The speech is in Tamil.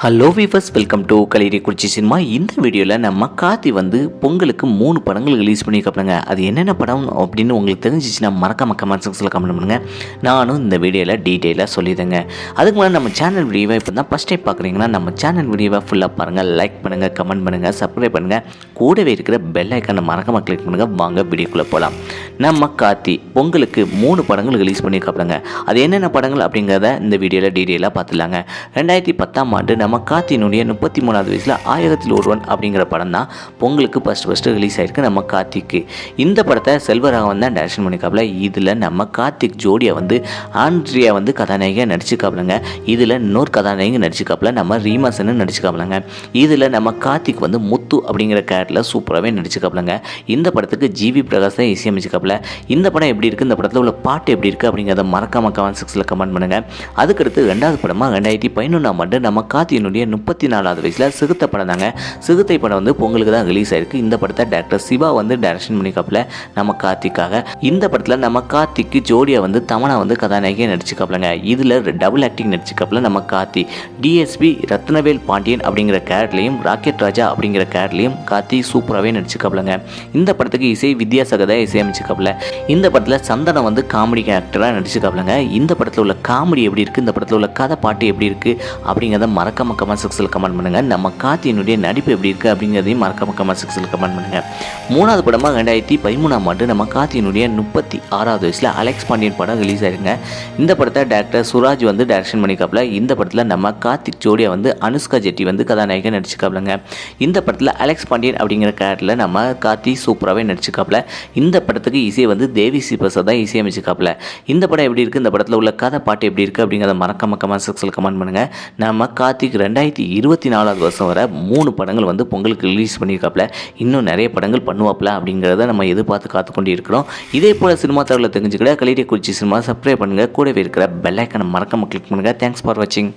Hello viewers welcome to Kaliri Kurichi cinema இந்த வீடியோவில் நம்ம காத்தி வந்து பொங்கலுக்கு மூணு படங்கள் ரிலீஸ் பண்ணியிருக்கப்படுங்க அது என்னென்ன படம் அப்படின்னு உங்களுக்கு தெரிஞ்சிச்சுன்னா மறக்காம கமெண்ட் செக்ஷனில் கமெண்ட் பண்ணுங்கள் நானும் இந்த வீடியோவில் டீட்டெயிலாக சொல்லிடுங்க அதுக்கு முன்னாடி நம்ம சேனல் வீடியோவை இப்போ தான் ஃபஸ்ட் டைம் பார்க்குறீங்கன்னா நம்ம சேனல் வீடியோவை ஃபுல்லாக பாருங்கள் லைக் பண்ணுங்கள் கமெண்ட் பண்ணுங்கள் சப்ஸ்கிரைப் பண்ணுங்கள் கூடவே இருக்கிற பெல் ஐக்கானை மறக்காம கிளிக் பண்ணுங்கள் வாங்க வீடியோக்குள்ளே போகலாம் நம்ம காத்தி பொங்கலுக்கு மூணு படங்கள் ரிலீஸ் பண்ணியிருக்காங்க அது என்னென்ன படங்கள் அப்படிங்கிறத இந்த வீடியோவில் டீட்டெயிலாக பார்த்துலாங்க ரெண்டாயிரத்தி பத்தாம் ஆண்டு நம்ம கார்த்தியினுடைய முப்பத்தி மூணாவது வயசில் ஆயிரத்தில் ஒருவன் அப்படிங்கிற படம் தான் பொங்கலுக்கு ஃபஸ்ட் ஃபஸ்ட்டு ரிலீஸ் ஆயிருக்கு நம்ம கார்த்திக்கு. இந்த படத்தை செல்வராகவன் தான் டைரக்ஷன் பண்ணிக்காப்புல இதில் நம்ம கார்த்திக் ஜோடியை வந்து ஆண்ட்ரியா வந்து கதாநாயகியாக நடிச்சுக்காப்புலங்க இதில் இன்னொரு கதாநாயகி நடிச்சுக்காப்புல நம்ம ரீமாசன்னு நடிச்சுக்காப்பிலங்க இதில் நம்ம கார்த்திக் வந்து முத்து அப்படிங்கிற கேரக்டரில் சூப்பராகவே நடிச்சுக்காப்புலங்க இந்த படத்துக்கு ஜிவி பிரகாஷ் தான் இசையமைச்சுக்காப்புல இந்த படம் எப்படி இருக்குது இந்த படத்தில் உள்ள பாட்டு எப்படி இருக்குது அப்படிங்கிறத மறக்காம கமெண்ட் செக்ஸில் கமெண்ட் பண்ணுங்கள் அதுக்கடுத்து ரெண்டாவது படமாக ரெண்டாயிரத்தி பதினொன்றாம் ஆண்டு நம்ம காத்தியனுடைய முப்பத்தி நாலாவது வயசில் சிறுத்தை படம் தாங்க. சிறுத்தை படம் வந்து பொங்கலுக்கு தான் ரிலீஸ் ஆயிருக்கு. இந்த படத்தை டேரக்டர் சிவா வந்து டைரக்ஷன் பண்ணிக்காப்பில் நம்ம கார்த்திக்காக. இந்த படத்தில் நம்ம கார்த்திக்கு ஜோடியாக வந்து தமனா வந்து கதாநாயகியை நடிச்சுக்காப்புலங்க இதில் டபுள் ஆக்டிங் நடிச்சுக்காப்புல நம்ம கார்த்தி. டிஎஸ்பி ரத்னவேல் பாண்டியன் அப்படிங்கிற கேரட்லையும் ராக்கெட் ராஜா அப்படிங்கிற கேரட்லையும் கார்த்தி சூப்பராகவே நடிச்சுக்காப்புலங்க இந்த படத்துக்கு இசை வித்யாசாகர் தான் இசையமைச்சுக்காப்புல இந்த படத்தில் சந்தனம் வந்து காமெடி கேரக்டராக நடிச்சுக்காப்புலங்க இந்த படத்தில் உள்ள காமெடி எப்படி இருக்குது இந்த படத்தில் உள்ள கதை பாட்டு எப்படி இருக்குது அப்படிங்கிறத மறக்காம கமெண்ட் செக்ஷனில் கமெண்ட் பண்ணுங்கள் நம்ம கார்த்தியினுடைய நடிப்பு எப்படி இருக்குது அப்படிங்கிறதையும் மறக்காம கமெண்ட் செக்ஷனில் கமெண்ட் பண்ணுங்கள் மூணாவது படமாக ரெண்டாயிரத்தி பதிமூணாம் ஆண்டு நம்ம கார்த்தியினுடைய முப்பத்தி ஆறாவது வயசில் அலெக்ஸ் பாண்டியன் படம் ரிலீஸ் ஆயிருங்க. இந்த படத்தை டேரக்டர் சுராஜ் வந்து டேரக்ஷன் பண்ணிக்காப்புல இந்த படத்தில் நம்ம கார்த்திக் ஜோடியா வந்து அனுஷ்கா ஜெட்டி வந்து கதாநாயகன் நடிச்சுக்காப்புலங்க இந்த படத்தில் அலெக்ஸ் பாண்டியன் அப்படிங்கிற கேரக்டரில் நம்ம கார்த்தி சூப்பராகவே நடிச்சுக்காப்புல இந்த படத்துக்கு இசையை வந்து தேவி சி பிரசாத் தான் இசையமைச்சுக்காப்புல இந்த படம் எப்படி இருக்குது இந்த படத்தில் உள்ள கதை பாட்டு எப்படி இருக்குது அப்படிங்கிறத மறக்காம கமெண்ட் செக்ஷனில் கமெண்ட் பண்ணுங்கள் நம்ம கார்த்திக் ரெண்டாயிரத்தி இருபத்தி நாலாவது வருஷம் வர மூணு படங்கள் வந்து பொங்கலுக்கு ரிலீஸ் பண்ணியிருக்காப்புல இன்னும் நிறைய படங்கள் பண்ணுவாப்புல அப்படிங்கிறத நம்ம எதிர்பார்த்து காத்து கொண்டு இருக்கிறோம். இதே போல் சினிமா தகவலை தெரிஞ்சுக்கிட கலிடிய குறிச்சி சினிமா சப்ஸ்கிரைப் பண்ணுங்கள் கூடவே இருக்கிற பெல்லைக்கனை மறக்காமல் கிளிக் பண்ணுங்கள் தேங்க்ஸ் ஃபார் வாட்சிங்